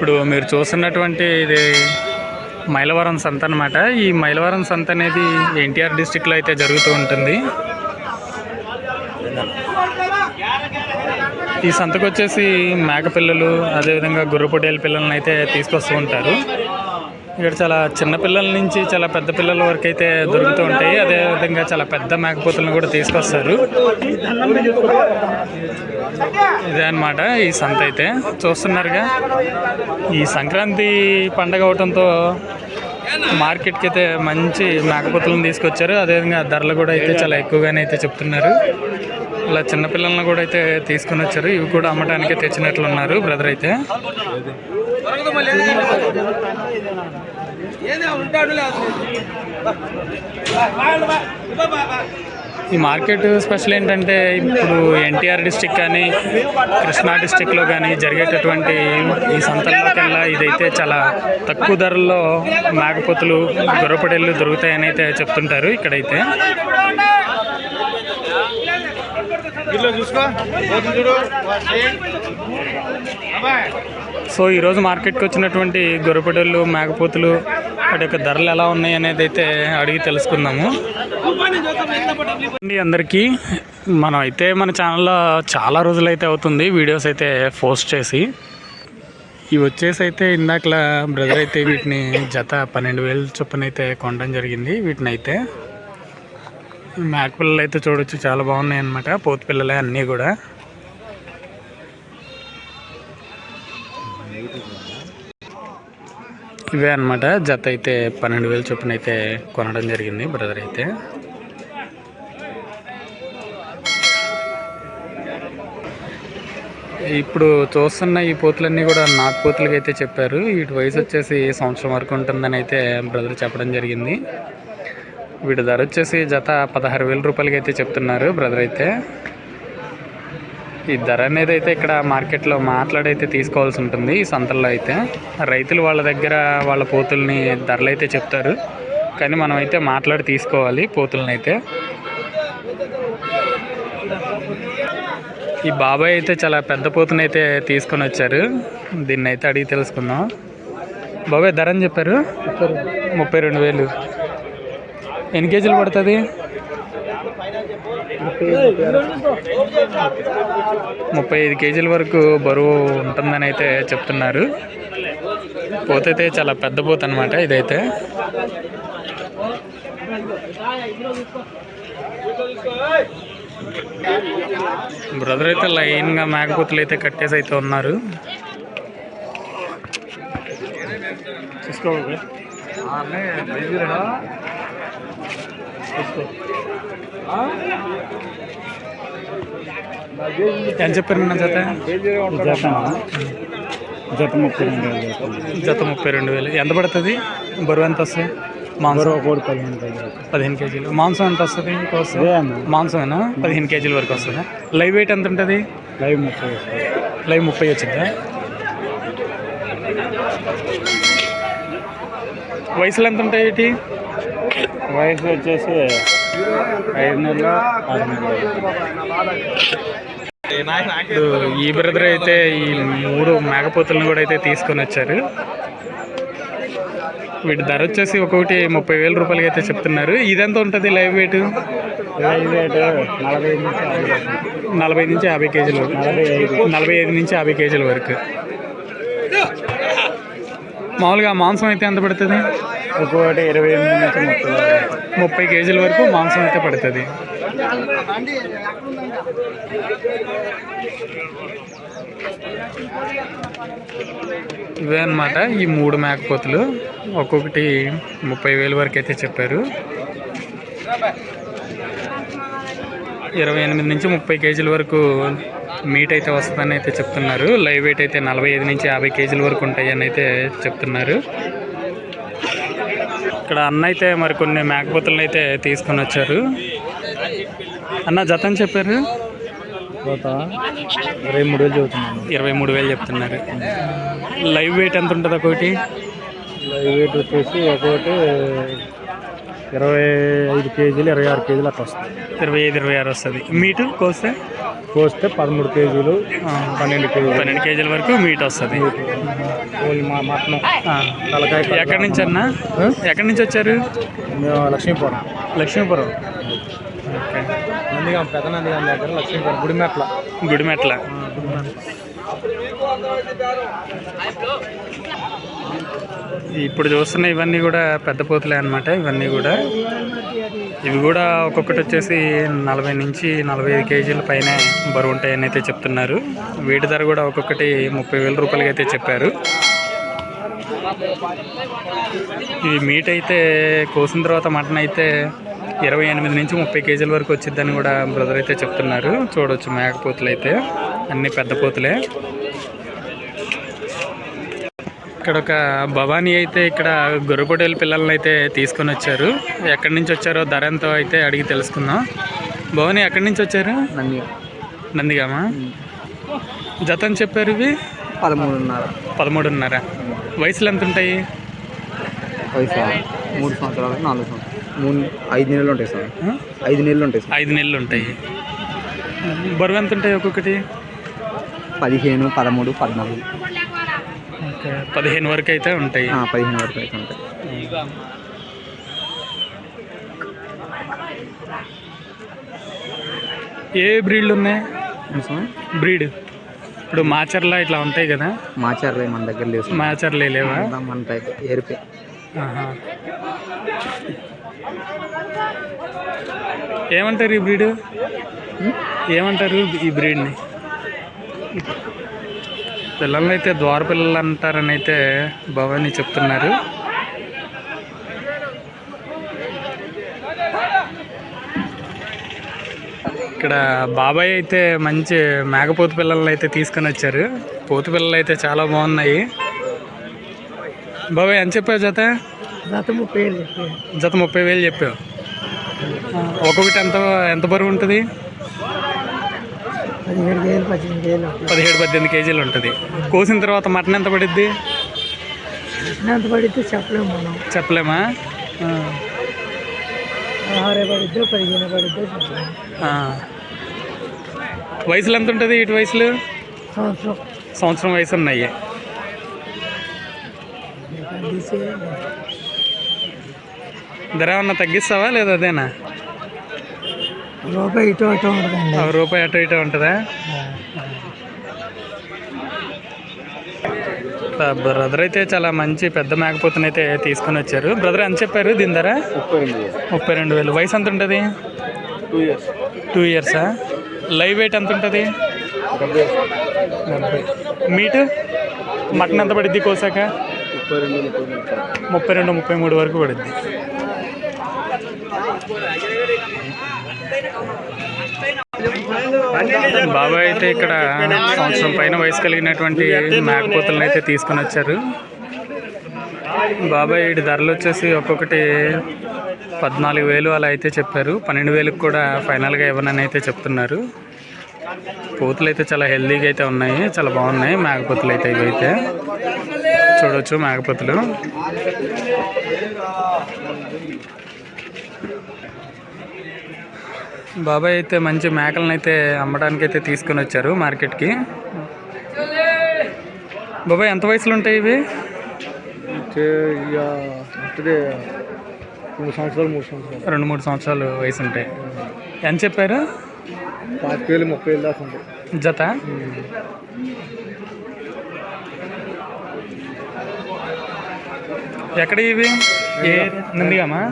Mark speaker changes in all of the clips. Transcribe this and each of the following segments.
Speaker 1: ఇప్పుడు మీరు చూస్తున్నటువంటి ఇది మైలవరం సంత అనమాట ఈ మైలవరం సంత అనేది ఎన్టీఆర్ డిస్టిక్లో అయితే జరుగుతూ ఉంటుంది. ఈ సంతకు వచ్చేసి మేక పిల్లలు అదేవిధంగా గుర్రపొడేల పిల్లలను అయితే తీసుకొస్తూ ఉంటారు. ఇక్కడ చాలా చిన్న పిల్లల నుంచి చాలా పెద్ద పిల్లల వరకు అయితే దొరుకుతూ ఉంటాయి. అదేవిధంగా చాలా పెద్ద మేకపోతులను కూడా తీసుకొస్తారు. ఇదే అన్నమాట ఈ సంత అయితే. చూస్తున్నారుగా ఈ సంక్రాంతి పండగ అవటంతో మార్కెట్కి అయితే మంచి మేకపోతులను తీసుకొచ్చారు. అదేవిధంగా ధరలు కూడా అయితే చాలా ఎక్కువగానే అయితే చెప్తున్నారు. ఇలా చిన్నపిల్లలను కూడా అయితే తీసుకుని వచ్చారు. ఇవి కూడా అమ్మటానికి తెచ్చినట్లు ఉన్నారు బ్రదర్ అయితే. ఈ మార్కెట్ స్పెషల్ ఏంటంటే ఇప్పుడు ఎన్టీఆర్ డిస్టిక్ కానీ కృష్ణా డిస్టిక్లో కానీ జరిగేటటువంటి ఈ సంతల్లోకెల్లా ఇదైతే చాలా తక్కువ ధరల్లో మేకపోతులు గొర్రపడేళ్ళు దొరుకుతాయని అయితే చెప్తుంటారు ఇక్కడైతే. సో ఈరోజు మార్కెట్కి వచ్చినటువంటి గొర్రెపడళ్ళు మేకపోతులు వాటి యొక్క ధరలు ఎలా ఉన్నాయి అనేది అయితే అడిగి తెలుసుకుందాము. అండి అందరికీ మనం అయితే మన ఛానల్లో చాలా రోజులైతే అవుతుంది వీడియోస్ అయితే పోస్ట్ చేసి. ఇవి వచ్చేసి అయితే ఇందాకలా బ్రదర్ అయితే వీటిని జత పన్నెండు వేలు చొప్పున అయితే కొనడం జరిగింది వీటిని అయితే మేక పిల్లలు అయితే చూడొచ్చు చాలా బాగున్నాయి అనమాట పోతు పిల్లలే అన్నీ కూడా. ఇవే అన్నమాట. జత అయితే పన్నెండు వేలు చొప్పున అయితే కొనడం జరిగింది బ్రదర్ అయితే. ఇప్పుడు చూస్తున్న ఈ పోతులన్నీ కూడా నాటు పోతులకి అయితే చెప్పారు. వీటి వయసు వచ్చేసి సంవత్సరం వరకు ఉంటుందని అయితే బ్రదర్ చెప్పడం జరిగింది. వీటి ధర వచ్చేసి జత పదహారు వేల రూపాయలకి అయితే చెప్తున్నారు బ్రదర్ అయితే. ఈ ధర అనేది అయితే ఇక్కడ మార్కెట్లో మాట్లాడైతే తీసుకోవాల్సి ఉంటుంది. ఈ సంతల్లో అయితే రైతులు వాళ్ళ దగ్గర వాళ్ళ పోతుల్ని ధరలు అయితే చెప్తారు. కానీ మనం అయితే మాట్లాడి తీసుకోవాలి పోతుల్ని అయితే ఈ బాబాయ్ అయితే చాలా పెద్ద పోతుని అయితే తీసుకొని వచ్చారు. దీన్ని అయితే అడిగి తెలుసుకుందాం. బాబాయ్ ధర అని చెప్పారు. ముప్పై రెండు వేలు. ఎన్ని కేజీలు పడుతుంది? ముప్పై ఐదు కేజీల వరకు బరువు ఉంటుందని అయితే చెప్తున్నారు. పోతైతే చాలా పెద్ద పోత అనమాట ఇదైతే. బ్రదర్ అయితే లైన్గా మేకపోతులు అయితే కట్టేసి అయితే ఉన్నారు. చూసుకోవాలి ఎంత చెప్పారు నా జత?
Speaker 2: జత ముప్పై రెండు వేలు
Speaker 1: జత. ముప్పై రెండు వేలు. ఎంత పడుతుంది? బరువు ఎంత వస్తుంది? మాంసం?
Speaker 2: కోడి పదిహేను కేజీలు
Speaker 1: పదిహేను కేజీలు. మాంసం ఎంత వస్తుంది? మాంసమేనా? పదిహేను కేజీల వరకు వస్తుందా? లైవ్ వెయిట్ ఎంత ఉంటుంది?
Speaker 2: లైవ్ ముప్పై.
Speaker 1: లైవ్ ముప్పై వచ్చిందా? వయసులు ఎంత ఉంటాయి ఏంటి
Speaker 2: వయసు వచ్చేసి
Speaker 1: ఈ బ్రదర్ అయితే ఈ మూడు మేకపోతులను కూడా అయితే తీసుకొని వచ్చారు. వీటి ధర వచ్చేసి ఒక్కొక్కటి ముప్పై వేల రూపాయలకి అయితే చెప్తున్నారు. ఇదెంత ఉంటుంది లైవ్ వెయిట్?
Speaker 2: నలభై నుంచి యాభై
Speaker 1: కేజీల. వరకు.
Speaker 2: నలభై ఐదు
Speaker 1: నుంచి యాభై కేజీల వరకు. మామూలుగా మాంసం అయితే ఎంత పడుతుంది?
Speaker 2: ఒక్కొక్కటి ఇరవై ఎనిమిది నుంచి ముప్పై
Speaker 1: ముప్పై కేజీల వరకు మాంసం అయితే పడుతుంది. ఇవే అన్నమాట ఈ మూడు మేకపోతులు ఒక్కొక్కటి ముప్పై వేలు వరకు అయితే చెప్పారు. ఇరవై ఎనిమిది నుంచి ముప్పై కేజీల వరకు మీట్ అయితే వస్తుందని అయితే చెప్తున్నారు. లైవ్ వెయిట్ అయితే నలభై ఐదు నుంచి యాభై కేజీల వరకు ఉంటాయని అయితే చెప్తున్నారు. ఇక్కడ అన్న అయితే మరి కొన్ని మేకపోతులను అయితే తీసుకొని వచ్చారు. అన్న జతని చెప్పారు?
Speaker 2: ఇరవై మూడు వేలు చదువుతున్నాను
Speaker 1: ఇరవై మూడు వేలు చెప్తున్నారు. లైవ్ వెయిట్ ఎంత ఉంటుంది ఒకటి
Speaker 2: లైవ్ రేట్ వచ్చేసి ఒక్కొక్కటి ఇరవై ఐదు కేజీలు ఇరవై ఆరు కేజీలు అట్లా వస్తాయి
Speaker 1: ఇరవై ఐదు ఇరవై ఆరు వస్తుంది. మీటు కోస్తే?
Speaker 2: కోస్తే పదమూడు కేజీలు పన్నెండు కేజీలు.
Speaker 1: పన్నెండు కేజీల వరకు మీట్ వస్తుంది.
Speaker 2: మటన్.
Speaker 1: ఎక్కడి నుంచి అన్నా? ఎక్కడి నుంచి వచ్చారు?
Speaker 2: మేము లక్ష్మీపురం.
Speaker 1: లక్ష్మీపురం. ఓకే.
Speaker 2: నందిగాం పెద్ద నందిగాం దగ్గర లక్ష్మీపురం గుడిమెట్ల.
Speaker 1: గుడిమెట్ల. ఇప్పుడు చూస్తున్న ఇవన్నీ కూడా పెద్ద పోతులే అన్నమాట ఇవన్నీ కూడా. ఇవి కూడా ఒక్కొక్కటి వచ్చేసి నలభై నుంచి నలభై ఐదు కేజీల పైన బరువు ఉంటాయని అయితే చెప్తున్నారు. వీటి ధర కూడా ఒక్కొక్కటి ముప్పై వేల రూపాయలకి అయితే చెప్పారు. ఈ మీట్ అయితే కోసిన తర్వాత మటన్ అయితే ఇరవై ఎనిమిది నుంచి ముప్పై కేజీల వరకు వచ్చిద్దని కూడా బ్రదర్ అయితే చెప్తున్నారు. చూడొచ్చు మేకపోతులు అయితే అన్ని పెద్ద పోతులే. ఇక్కడ ఒక భవానీ అయితే ఇక్కడ గొర్రెపొటేలు పిల్లల్ని అయితే తీసుకొని వచ్చారు. ఎక్కడి నుంచి వచ్చారో ధర ఎంతో అయితే అడిగి తెలుసుకుందాం. భవానీ ఎక్కడి నుంచి వచ్చారు?
Speaker 2: నందిగాం.
Speaker 1: నందిగామా? జత అని చెప్పారు ఇవి?
Speaker 2: పదమూడున్నర.
Speaker 1: పదమూడున్నర. వయసులు ఎంత ఉంటాయి?
Speaker 2: వయసు? మూడు సంవత్సరాలు నాలుగు సంవత్సరాలు. మూడు ఐదు నెలలు ఉంటాయి సార్? ఐదు నెలలు ఉంటాయి సార్.
Speaker 1: ఐదు నెలలు ఉంటాయి. బరువు ఎంత ఉంటాయి ఒక్కొక్కటి?
Speaker 2: పదిహేను పదమూడు పద్నాలుగు.
Speaker 1: పదిహేను వరకు అయితే ఉంటాయి.
Speaker 2: పదిహేను వరకు అయితే ఉంటాయి.
Speaker 1: ఏ బ్రీడ్లు ఉన్నాయి? బ్రీడ్. ఇప్పుడు మాచర్ల ఇట్లా ఉంటాయి కదా.
Speaker 2: మాచారులే మన దగ్గర లేవు.
Speaker 1: మాచర్లే లేవా?
Speaker 2: మన ఏరిపే.
Speaker 1: ఏమంటారు ఈ బ్రీడ్? ఏమంటారు ఈ బ్రీడ్ని? పిల్లల్ని అయితే ద్వార పిల్లలు అంటారని అయితే భవాని చెప్తున్నారు. ఇక్కడ బాబాయ్ అయితే మంచి మేకపోతు పిల్లల్ని అయితే తీసుకొని వచ్చారు. పోతు పిల్లలు అయితే చాలా బాగున్నాయి. బాబాయ్ ఎంత చెప్పావు జత?
Speaker 2: గత ముప్పై
Speaker 1: జత ముప్పై వేలు చెప్పావు. ఒక్కొక్కటి ఎంత ఎంత బరువు ఉంటుంది?
Speaker 2: పదిహేడు పద్దెనిమిది వేలు
Speaker 1: పదిహేడు పద్దెనిమిది కేజీలు ఉంటుంది. కోసిన తర్వాత మటన్ ఎంత పడిద్ది?
Speaker 2: ఎంత పడితే చెప్పలేము మనం.
Speaker 1: చెప్పలేమా?
Speaker 2: పదహారే పడిద్దో పదిహేను పడిద్దో చెప్పలేము.
Speaker 1: వయసులు ఎంత ఉంటుంది ఇటు వయసులు?
Speaker 2: సంవత్సరం.
Speaker 1: సంవత్సరం వయసు ఉన్నాయి. ధర ఏమన్నా తగ్గిస్తావా లేదా అదేనా?
Speaker 2: రూపాయి ఇటు అటు ఉంటుందండి.
Speaker 1: రూపాయి అటు ఇటు ఉంటుందా? బ్రదర్ అయితే చాలా మంచి పెద్ద మేకపోతుని అయితే తీసుకొని వచ్చారు. బ్రదర్ ఎంత చెప్పారు దీని ధర?
Speaker 2: ముప్పై
Speaker 1: రెండు వేలు. వయసు ఎంత ఉంటుంది?
Speaker 2: టూ ఇయర్స్
Speaker 1: టూ ఇయర్సా లైవ్ వెయిట్ ఎంత ఉంటుంది? మీటు మటన్ ఎంత పడిద్ది కోసాక?
Speaker 2: ముప్పై రెండు ముప్పై మూడు.
Speaker 1: ముప్పై రెండు ముప్పై మూడు వరకు పడుద్ది. బాబాయ్ అయితే ఇక్కడ సంవత్సరం పైన వయసు కలిగినటువంటి మేకపోతలను అయితే తీసుకొని వచ్చారు. బాబాయ్ వీడి ధరలు వచ్చేసి ఒక్కొక్కటి పద్నాలుగు వేలు అలా అయితే చెప్పారు. పన్నెండు వేలకు కూడా ఫైనల్గా ఇవ్వనని అయితే చెప్తున్నారు. పోతులు అయితే చాలా హెల్దీగా అయితే ఉన్నాయి. చాలా బాగున్నాయి మేకపోతులు అయితే ఇవైతే. చూడొచ్చు మేకపోతులు. బాబాయ్ అయితే మంచి మేకలను అయితే అమ్మడానికి అయితే తీసుకొని వచ్చారు మార్కెట్కి. బాబాయ్ ఎంత వయసులు ఉంటాయి ఇవి?
Speaker 2: మూడు సంవత్సరాలు మూడు సంవత్సరాలు.
Speaker 1: రెండు మూడు సంవత్సరాలు వయసు ఉంటాయి. ఎంత చెప్పారు?
Speaker 2: పాతిక వేలు ముప్పై వేలు దాకా ఉంటాయి.
Speaker 1: జత? ఎక్కడ ఇవి? ఏ నందిగామా?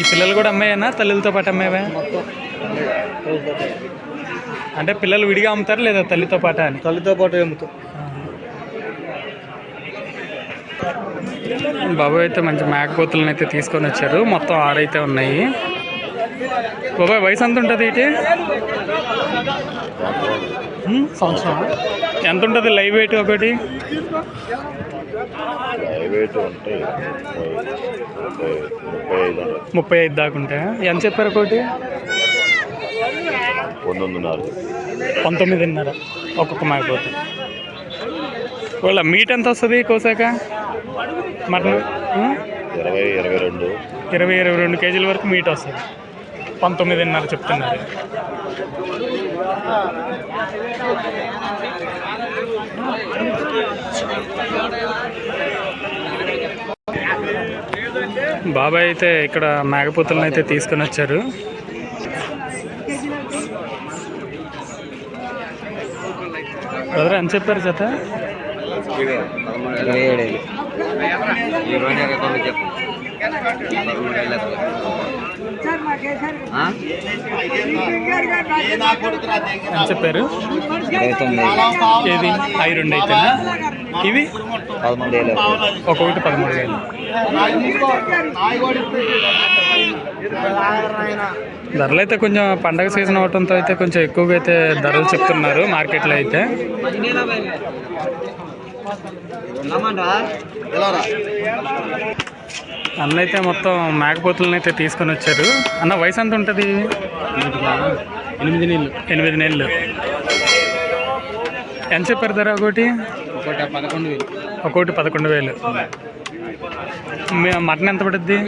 Speaker 1: ఈ పిల్లలు కూడా అమ్మాయేనా? తల్లులతో పాటు అమ్మాయివా? అంటే పిల్లలు విడిగా అమ్ముతారు లేదా తల్లితో పాటు అని?
Speaker 2: తల్లితో పాటు అమ్ముతాం.
Speaker 1: బాబాయ్ అయితే మంచి మేకపోతులను అయితే తీసుకొని వచ్చారు. మొత్తం ఆరైతే ఉన్నాయి. బాబాయ్ వయసు ఎంత ఉంటుంది ఇటు? సంవత్సరం. ఎంత ఉంటుంది లైవ్ వెయిట్ ఒకటి?
Speaker 3: ముప్పై ఐదు
Speaker 1: దాకా ఉంటాయా? ఎంత చెప్పారు ఒకటి
Speaker 3: పంతొమ్మిదిన్నర.
Speaker 1: పంతొమ్మిదిన్నర. ఒక్కొక్క మేకపోతు వాళ్ళ మీట్ ఎంత వస్తుంది కోసాక? మటన్?
Speaker 3: ఇరవై ఇరవై రెండు.
Speaker 1: ఇరవై ఇరవై రెండు కేజీల వరకు మీట్ వస్తుంది. పంతొమ్మిదిన్నర చెప్తున్నారు. బాబాయ్ అయితే ఇక్కడ మేకపోతులను అయితే తీసుకొని వచ్చారు. బ్రదర్ ఎంత చెప్పారు జత?
Speaker 2: ఇరవై ఏడు
Speaker 1: అని చెప్పారు.
Speaker 2: ఇరవై తొమ్మిది
Speaker 1: ఏది? అవి రెండు అయితేనా ఇవి?
Speaker 2: పదమూడు వేలు
Speaker 1: ఒక్కొక్కటి పదమూడు వేలు. ధరలు అయితే కొంచెం పండగ సీజన్ అవటంతో అయితే కొంచెం ఎక్కువగా అయితే ధరలు చెప్తున్నారు మార్కెట్లో అయితే. అన్న అయితే మొత్తం మేకపోతులను అయితే తీసుకొని వచ్చారు. అన్న వయసు ఎంత ఉంటుంది? ఎనిమిది నెలలు. ఎనిమిది నెలలు. ఎంత చెప్పారు ధర ఒకటి?
Speaker 2: ఒకటి పదకొండు వేలు.
Speaker 1: ఒక్కొక్కటి పదకొండు వేలు. మటన్ ఎంత పడుద్ది?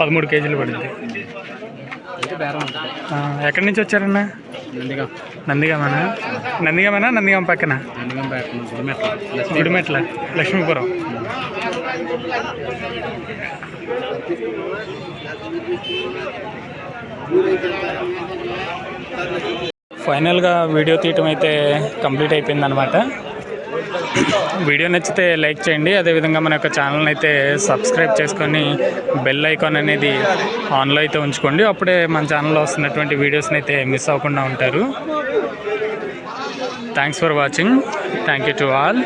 Speaker 2: పదమూడు కేజీలు.
Speaker 1: పడుద్ది. ఎక్కడి నుంచి వచ్చారన్న?
Speaker 2: నందిగా.
Speaker 1: నందిగామనా? నందిగామనా? నందిగామ పక్కన? గుడిమెట్ల లక్ష్మీపురం. ఫైనల్గా వీడియో తీయటం అయితే కంప్లీట్ అయిపోయింది అనమాట వీడియో నచ్చితే లైక్ చేయండి అదేవిధంగా మన యొక్క ఛానల్ని అయితే సబ్స్క్రైబ్ చేసుకొని బెల్ ఐకాన్ అనేది ఆన్లో అయితే ఉంచుకోండి. అప్పుడే మన ఛానల్లో వస్తున్నటువంటి వీడియోస్ని అయితే మిస్ అవ్వకుండా ఉంటారు. Thanks for watching thank you to all